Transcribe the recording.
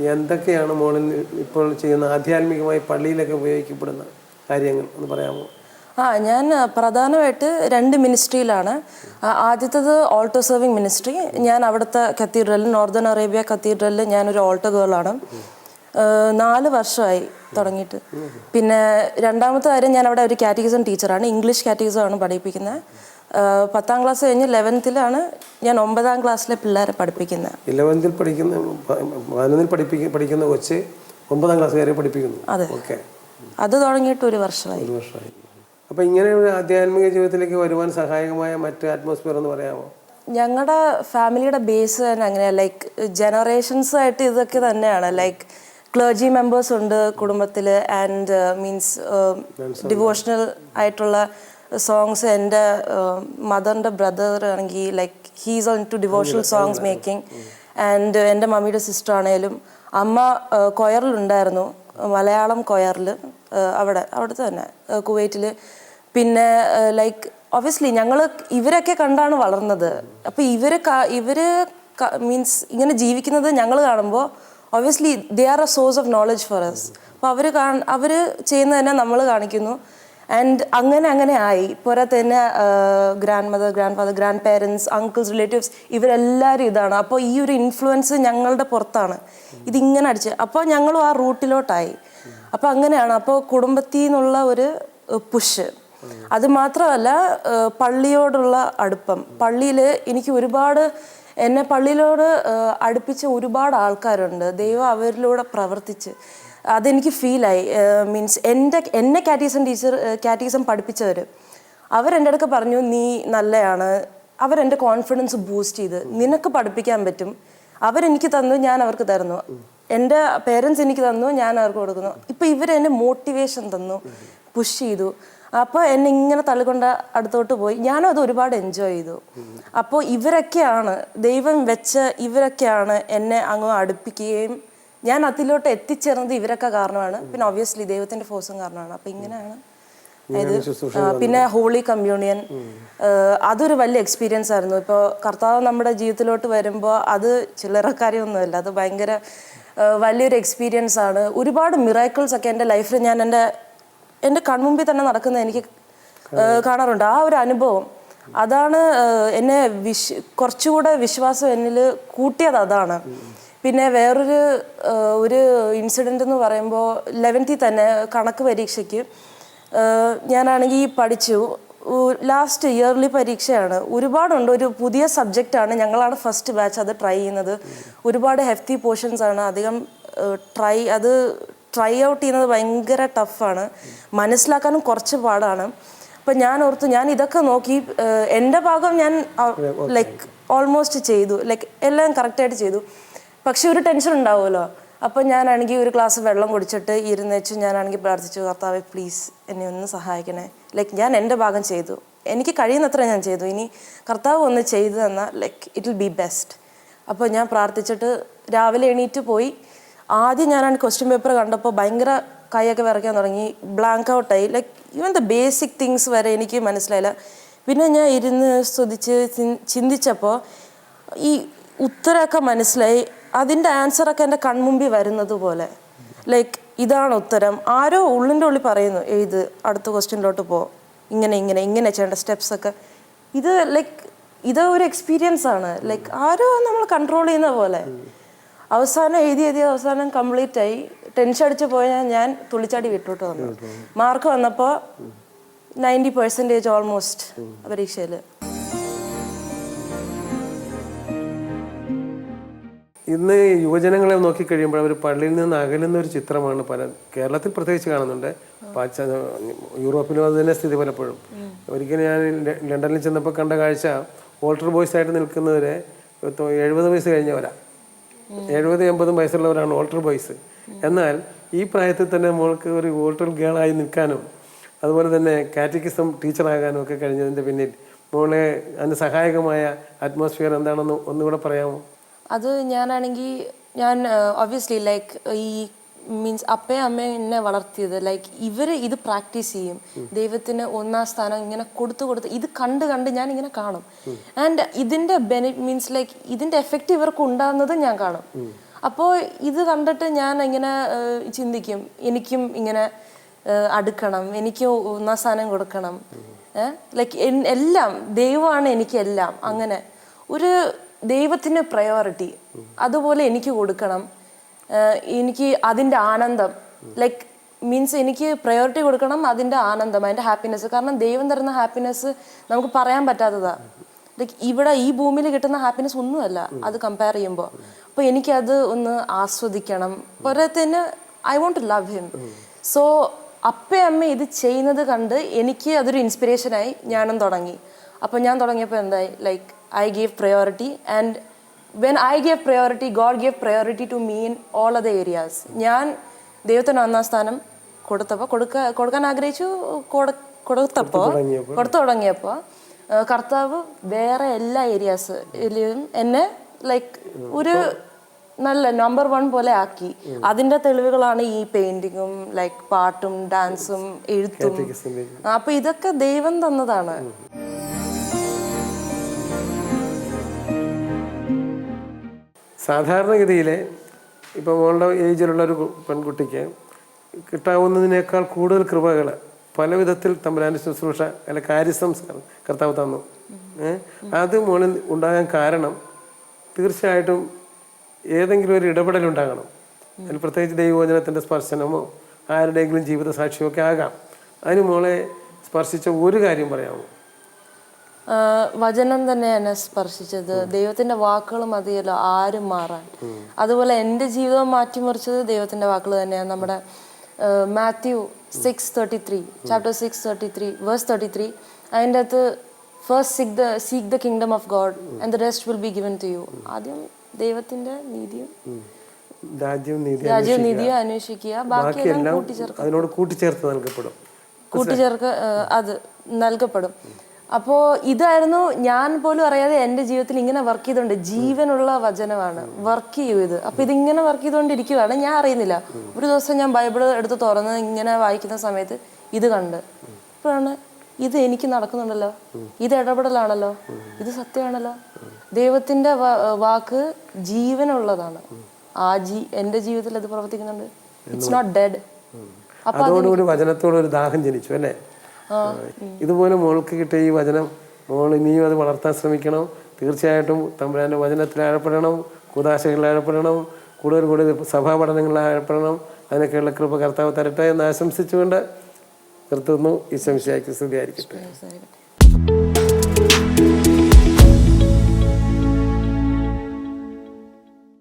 എന്തൊക്കെയാണ് മോളിൽ ഇപ്പോൾ ചെയ്യുന്ന ആധ്യാത്മികമായി പള്ളിയിലൊക്കെ ഉപയോഗിക്കപ്പെടുന്ന കാര്യങ്ങൾ എന്ന് പറയാമോ? ആ ഞാൻ പ്രധാനമായിട്ട് രണ്ട് മിനിസ്ട്രിയിലാണ്. ആദ്യത്തത് ഓൾട്ടോ സെർവിങ് മിനിസ്ട്രി. ഞാൻ അവിടുത്തെ കത്തീഡ്രലിൽ നോർത്തേൺ അറേബ്യ കത്തീഡ്രലിൽ ഞാനൊരു ഓൾട്ടോ ഗേളാണ്. നാല് വർഷമായി തുടങ്ങിയിട്ട്. പിന്നെ രണ്ടാമത്തെ കാര്യം ഞാൻ അവിടെ ഒരു കാറ്റഗിസം ടീച്ചറാണ്. ഇംഗ്ലീഷ് കാറ്റഗിസമാണ് പഠിപ്പിക്കുന്നത്. പത്താം ക്ലാസ് കഴിഞ്ഞ് ലെവൻത്തിലാണ് ഞാൻ ഒമ്പതാം ക്ലാസ്സിലെ പിള്ളേരെ പഠിപ്പിക്കുന്നത് ഇലവൻത്തിൽ പഠിക്കുന്ന പതിനൊന്നിൽ പഠിപ്പിക്കുന്ന പഠിക്കുന്ന കൊച്ച് ഒമ്പതാം ക്ലാസ് വരെ പഠിപ്പിക്കുന്നു. അതെ. ഓക്കെ അത് തുടങ്ങിയിട്ട് ഒരു വർഷമായി. ഒരു വർഷമായി. അപ്പോൾ ഇങ്ങനെ ഒരു ആധ്യാത്മിക ജീവിതത്തിലേക്ക് വരുവാൻ സഹായകമായ മറ്റ് അറ്റ്മോസ്ഫിയർ എന്ന് പറയാമോ? ഞങ്ങളുടെ ഫാമിലിയുടെ ബേസ് തന്നെ അങ്ങനെയാണ് ലൈക്ക് ജനറേഷൻസ് ആയിട്ട് ഇതൊക്കെ തന്നെയാണ്. ലൈക്ക് ക്ലർജി മെമ്പേഴ്സ് ഉണ്ട് കുടുംബത്തിൽ ആൻഡ് മീൻസ് ഡിവോഷണൽ ആയിട്ടുള്ള സോങ്സ് എന്റെ മദറിന്റെ ബ്രദർ ആണെങ്കിൽ like he's on to devotional songs making and എന്റെ മമ്മിയുടെ സിസ്റ്റർ ആണേലും അമ്മ കൊയറിലുണ്ടായിരുന്നു മലയാളം കൊയറിൽ അവിടെ അവിടുത്തെ തന്നെ കുവൈറ്റിൽ പിന്നെ ലൈക്ക് ഒബ്വിയസ്ലി ഞങ്ങൾ ഇവരൊക്കെ കണ്ടാണ് വളർന്നത്. അപ്പോൾ ഇവർ ഇവർ മീൻസ് ഇങ്ങനെ ജീവിക്കുന്നത് ഞങ്ങൾ കാണുമ്പോൾ obviously they are a source of knowledge for us അപ്പോൾ അവർ അവർ ചെയ്യുന്നത് തന്നെ നമ്മൾ കാണിക്കുന്നു. ആൻഡ് അങ്ങനെ അങ്ങനെ ആയി. പോരെ തന്നെ grandmother grandfather grandparents uncles relatives ഇവരെല്ലാവരും ഇതാണ്. അപ്പോൾ ഈ ഒരു ഇൻഫ്ലുവൻസ് ഞങ്ങളുടെ പുറത്താണ്. ഇതിങ്ങനെ അടിച്ച് അപ്പോൾ ഞങ്ങളും ആ റൂട്ടിലോട്ടായി. അപ്പോൾ അങ്ങനെയാണ്. അപ്പോൾ കുടുംബത്തിൽ നിന്നുള്ള ഒരു പുഷ്. അത് മാത്രമല്ല പള്ളിയോടുള്ള അടുപ്പം. പള്ളിയിൽ എനിക്ക് ഒരുപാട് എന്നെ പള്ളിയിലോട് അടുപ്പിച്ച ഒരുപാട് ആൾക്കാരുണ്ട്. ദൈവം അവരിലൂടെ പ്രവർത്തിച്ച്. അതെനിക്ക് ഫീലായി മീൻസ് എന്റെ എന്നെ കാറ്റീസം ടീച്ചർ കാറ്റീസം പഠിപ്പിച്ചവർ അവരെന്റെ അടുക്ക പറഞ്ഞു നീ നല്ലതാണ് അവരെന്റെ കോൺഫിഡൻസ് ബൂസ്റ്റ് ചെയ്ത് നിനക്ക് പഠിപ്പിക്കാൻ പറ്റും. അവരെനിക്ക് തന്നു ഞാൻ അവർക്ക് തരുന്നു. എന്റെ പേരൻസ് എനിക്ക് തന്നു ഞാൻ അവർക്ക് കൊടുക്കുന്നു. ഇപ്പം ഇവരെന്നെ മോട്ടിവേഷൻ തന്നു പുഷ് ചെയ്തു. അപ്പോൾ എന്നെ ഇങ്ങനെ തള്ളിക്കൊണ്ട് അടുത്തോട്ട് പോയി. ഞാനും അത് ഒരുപാട് എൻജോയ് ചെയ്തു. അപ്പോൾ ഇവരൊക്കെയാണ് ദൈവം വെച്ച് ഇവരൊക്കെയാണ് എന്നെ അങ്ങ് അടുപ്പിക്കുകയും ഞാൻ അതിലോട്ട് എത്തിച്ചേർന്നത് ഇവരൊക്കെ കാരണമാണ്. പിന്നെ ഒബ്വിയസ്ലി ദൈവത്തിന്റെ ഫോഴ്സും കാരണമാണ്. അപ്പം ഇങ്ങനെയാണ്. പിന്നെ ഹോളി കമ്മ്യൂണിയൻ അതൊരു വലിയ എക്സ്പീരിയൻസ് ആയിരുന്നു. ഇപ്പോൾ കർത്താവ് നമ്മുടെ ജീവിതത്തിലോട്ട് വരുമ്പോൾ അത് ചില്ലറ കാര്യമൊന്നുമല്ല. അത് ഭയങ്കര വലിയൊരു എക്സ്പീരിയൻസ് ആണ്. ഒരുപാട് മിറാക്കിൾസ് ഒക്കെ എന്റെ ലൈഫിൽ ഞാൻ എന്റെ എന്റെ കൺമുമ്പിൽ തന്നെ നടക്കുന്നത് എനിക്ക് കാണാറുണ്ട്. ആ ഒരു അനുഭവം. അതാണ് എന്നെ വിശ് കുറച്ചുകൂടെ വിശ്വാസം എന്നിൽ കൂട്ടിയത് അതാണ്. പിന്നെ വേറൊരു ഒരു ഇൻസിഡന്റ് എന്ന് പറയുമ്പോൾ ലെവൻത്തിൽ തന്നെ കണക്ക് പരീക്ഷയ്ക്ക് ഞാനാണെങ്കിൽ പഠിച്ചു. ലാസ്റ്റ് ഇയർലി പരീക്ഷയാണ്. ഒരുപാടുണ്ട്. ഒരു പുതിയ സബ്ജക്റ്റാണ് ഞങ്ങളാണ് ഫസ്റ്റ് ബാച്ച് അത് ട്രൈ ചെയ്യുന്നത്. ഒരുപാട് ഹെഫ്തി പോർഷൻസ് ആണ്. അധികം ട്രൈ അത് ട്രൈ ഔട്ട് ചെയ്യുന്നത് ഭയങ്കര ടഫാണ് മനസ്സിലാക്കാനും കുറച്ച് പാടാണ്. അപ്പം ഞാൻ ഓർത്തു ഞാൻ ഇതൊക്കെ നോക്കി എന്റെ ഭാഗം ഞാൻ ലൈക്ക് ഓൾമോസ്റ്റ് ചെയ്തു. ലൈക്ക് എല്ലാം കറക്റ്റായിട്ട് ചെയ്തു. പക്ഷെ ഒരു ടെൻഷൻ ഉണ്ടാവുമല്ലോ. അപ്പം ഞാനാണെങ്കിൽ ഒരു ഗ്ലാസ് വെള്ളം കുടിച്ചിട്ട് ഇരുന്ന് വെച്ച് ഞാനാണെങ്കിൽ പ്രാർത്ഥിച്ചു കർത്താവെ പ്ലീസ് എന്നെ ഒന്ന് സഹായിക്കണേ. ലൈക്ക് ഞാൻ എന്റെ ഭാഗം ചെയ്തു. എനിക്ക് കഴിയുന്നത്ര ഞാൻ ചെയ്തു. ഇനി കർത്താവ് ഒന്ന് ചെയ്തു തന്നാൽ like it will be best അപ്പോൾ ഞാൻ പ്രാർത്ഥിച്ചിട്ട് രാവിലെ എണീറ്റ് പോയി. ആദ്യം ഞാനാണ് ക്വസ്റ്റ്യൻ പേപ്പർ കണ്ടപ്പോൾ ഭയങ്കര കൈയൊക്കെ വിറയ്ക്കാൻ തുടങ്ങി. ബ്ലാങ്ക് ഔട്ടായി like even the basic things വരെ എനിക്ക് മനസ്സിലായില്ല. പിന്നെ ഞാൻ ഇരുന്ന് സ്തുതിച്ച് ചിന്തിച്ചപ്പോൾ ഈ ഉത്തരമൊക്കെ മനസ്സിലായി. അതിന്റെ ആൻസറൊക്കെ എന്റെ കൺമുമ്പിൽ വരുന്നത് പോലെ. ലൈക്ക് ഇതാണ് ഉത്തരം. ആരോ ഉള്ളിന്റെ ഉള്ളിൽ പറയുന്നു എഴുത് അടുത്ത ക്വസ്റ്റ്യനിലോട്ട് പോ. ഇങ്ങനെ ഇങ്ങനെ ഇങ്ങനെ ചെയ്യേണ്ട സ്റ്റെപ്സ് ഒക്കെ. ഇത് ലൈക്ക് ഇത് ഒരു എക്സ്പീരിയൻസ് ആണ്. ലൈക്ക് ആരോ നമ്മൾ കൺട്രോൾ ചെയ്യുന്ന പോലെ. അവസാനം എഴുതി എഴുതി അവസാനം കംപ്ലീറ്റ് ആയി. ടെൻഷൻ അടിച്ച് പോയാൽ ഞാൻ തുള്ളിച്ചാടി വിട്ടോട്ട് വന്നു മാർക്ക് വന്നപ്പോൾ നയന്റി പെർസെന്റേജ് ഓൾമോസ്റ്റ് പരീക്ഷയിൽ. ഇന്ന് യുവജനങ്ങളെ നോക്കിക്കഴിയുമ്പോൾ അവർ പള്ളിയിൽ നിന്ന് അകലുന്ന ഒരു ചിത്രമാണ് പല കേരളത്തിൽ പ്രത്യേകിച്ച് കാണുന്നുണ്ട്. യൂറോപ്പിലും അത് തന്നെ സ്ഥിതി പലപ്പോഴും. ഒരിക്കലും ഞാൻ ലണ്ടനിൽ ചെന്നപ്പോൾ കണ്ട കാഴ്ച ഓൾട്ടർ ബോയ്സ് ആയിട്ട് നിൽക്കുന്നവരെ എഴുപത് വയസ്സ് കഴിഞ്ഞവരാ. എഴുപത് എൺപതും വയസ്സുള്ളവരാണ് ഓൾട്ടർ ബോയ്സ്. എന്നാൽ ഈ പ്രായത്തിൽ തന്നെ മോൾക്ക് ഒരു ഓൾട്ടർ ഗേളായി നിൽക്കാനും അതുപോലെ തന്നെ കാറ്റക്കിസം ടീച്ചറാകാനും ഒക്കെ കഴിഞ്ഞതിന്റെ പിന്നിൽ മോളെ അതിന് സഹായകമായ അറ്റ്മോസ്ഫിയർ എന്താണെന്ന് ഒന്നുകൂടെ പറയാമോ? അത് ഞാനാണെങ്കിൽ ഞാൻ ഒബ്വിയസ്ലി ലൈക്ക് ഈ മീൻസ് അപ്പയും അമ്മയും എന്നെ വളർത്തിയത്. ലൈക്ക് ഇവർ ഇത് പ്രാക്ടീസ് ചെയ്യും. ദൈവത്തിന് ഒന്നാം സ്ഥാനം ഇങ്ങനെ കൊടുത്തു കൊടുത്ത് ഇത് കണ്ട് കണ്ട് ഞാൻ ഇങ്ങനെ കാണും. ആൻഡ് ഇതിന്റെ ബെനിഫിറ്റ് മീൻസ് ലൈക്ക് ഇതിന്റെ എഫക്റ്റ് ഇവർക്ക് ഉണ്ടാകുന്നത് ഞാൻ കാണും. അപ്പോൾ ഇത് കണ്ടിട്ട് ഞാൻ ഇങ്ങനെ ചിന്തിക്കും. എനിക്കും ഇങ്ങനെ അടുക്കണം. എനിക്ക് ഒന്നാം സ്ഥാനം കൊടുക്കണം. ലൈക്ക് എല്ലാം. ദൈവമാണ് എനിക്ക് എല്ലാം. അങ്ങനെ. ഒരു ദൈവത്തിന് പ്രയോറിറ്റി അതുപോലെ എനിക്ക് കൊടുക്കണം. എനിക്ക് അതിന്റെ ആനന്ദം. ലൈക്ക് മീൻസ് എനിക്ക് പ്രയോറിറ്റി കൊടുക്കണം അതിന്റെ ആനന്ദം അതിന്റെ ഹാപ്പിനെസ് കാരണം ദൈവം തരുന്ന ഹാപ്പിനെസ് നമുക്ക് പറയാൻ പറ്റാത്തതാ. ലൈക്ക് ഇവിടെ ഈ ഭൂമിയിൽ കിട്ടുന്ന ഹാപ്പിനെസ് ഒന്നുമല്ല. അത് കമ്പയർ ചെയ്യുമ്പോൾ. അപ്പോൾ എനിക്കത് ഒന്ന് ആസ്വദിക്കണം. പോരാത്തതിന് I want to love him so അപ്പേ അമ്മ ഇത് ചെയ്യുന്നത് കണ്ട് എനിക്ക് അതൊരു ഇൻസ്പിറേഷനായി ഞാനും തുടങ്ങി. അപ്പോൾ ഞാൻ തുടങ്ങിയപ്പോൾ എന്തായി? Like I give priority and when I gave priority God gave priority to mean all other areas ഞാൻ ദൈവത്തിന് ഒന്നാം സ്ഥാനം കൊടുത്തപ്പോൾ കൊടുക്ക കൊടുക്കാൻ ആഗ്രഹിച്ചു കൊടുത്തപ്പോൾ കൊടുത്തു തുടങ്ങിയപ്പോൾ കർത്താവ് വേറെ എല്ലാ ഏരിയാസിലും എന്നെ ലൈക്ക് ഒരു നല്ല നമ്പർ വൺ പോലെ ആക്കി. അതിന്റെ തെളിവുകളാണ് ഈ പെയിന്റിങ്ങും ലൈക്ക് പാട്ടും ഡാൻസും എഴുത്തും. അപ്പൊ ഇതൊക്കെ ദൈവം തന്നതാണ്. സാധാരണഗതിയിൽ ഇപ്പോൾ മോളുടെ ഏജിലുള്ള ഒരു പെൺകുട്ടിക്ക് കിട്ടാവുന്നതിനേക്കാൾ കൂടുതൽ കൃപകൾ പല വിധത്തിൽ തമ്പുരാന്റെ ശുശ്രൂഷ അല്ല കാര്യസംസ്കാരം കർത്താവ് തന്നു. അത് മോളിൽ ഉണ്ടാകാൻ കാരണം തീർച്ചയായിട്ടും ഏതെങ്കിലും ഒരു ഇടപെടൽ ഉണ്ടാകണം അതിൽ പ്രത്യേകിച്ച് ദൈവവചനത്തിന്റെ സ്പർശനമോ ആരുടെയെങ്കിലും ജീവിത സാക്ഷിയോ ഒക്കെ ആകാം. അതിന് മോളെ സ്പർശിച്ച ഒരു കാര്യം പറയാമോ? വചനം തന്നെ എന്നെ സ്പർശിച്ചത്. ദൈവത്തിന്റെ വാക്കുകൾ മതിയല്ലോ ആരും മാറാൻ. അതുപോലെ എന്റെ ജീവിതം മാറ്റിമറിച്ചത് ദൈവത്തിന്റെ വാക്കുകൾ തന്നെയാണ് നമ്മുടെ Matthew six thirty three chapter six thirty three verse thirty three അതിന്റെ അകത്ത് first seek the seek the kingdom of God and the rest will be given to you ആദ്യം ദൈവത്തിന്റെ നീതിയും രാജ്യവും നീതി രാജ്യവും നീതിയും അന്വേഷിക്കുക. ബാക്കിയെല്ലാം അതിനോട് കൂട്ടിച്ചേർത്ത് നൽകപ്പെടും. കൂട്ടിച്ചേർക്ക് അത് നൽകപ്പെടും. അപ്പോൾ ഇതായിരുന്നു ഞാൻ പോലും അറിയാതെ എന്റെ ജീവിതത്തിൽ ഇങ്ങനെ വർക്ക് ചെയ്തുകൊണ്ട് ജീവനുള്ള വചനമാണ്. വർക്ക് ചെയ്യൂ ഇത്. ഇതിങ്ങനെ വർക്ക് ചെയ്തുകൊണ്ടിരിക്കുകയാണ് ഞാൻ അറിയുന്നില്ല. ഒരു ദിവസം ഞാൻ ബൈബിൾ എടുത്ത് തുറന്ന് ഇങ്ങനെ വായിക്കുന്ന സമയത്ത് ഇത് കണ്ട്. അപ്പോഴാണ് ഇത് എനിക്ക് നടക്കുന്നുണ്ടല്ലോ. ഇത് ഇടപെടലാണല്ലോ. ഇത് സത്യമാണല്ലോ. ദൈവത്തിന്റെ വാക്ക് ജീവനുള്ളതാണ്. ആ ജീ എന്റെ ജീവിതത്തിൽ അത് പ്രവർത്തിക്കുന്നുണ്ട്. ഇറ്റ്സ് നോട്ട് ഡെഡ് അതോടുകൂടി വചനത്തോട് ഒരു ദാഹം ജനിച്ചു അല്ലേ? ഇതുപോലെ മോൾക്ക് കിട്ടിയ ഈ വചനം മോൾ ഇനിയും അത് വളർത്താൻ ശ്രമിക്കണം. തീർച്ചയായിട്ടും തമ്പുരാന്റെ വചനത്തിൽ ആഴപ്പെടണം കുതാശകളിൽ ആഴപ്പെടണം കൂടുതൽ കൂടുതൽ സഭാ പഠനങ്ങളിൽ ആഴപ്പെടണം. അതിനൊക്കെയുള്ള കൃപ കർത്താവ് തരട്ടെ എന്ന് ആശംസിച്ചുകൊണ്ട് നിർത്തുന്നു. ഈ സംശയാക്കി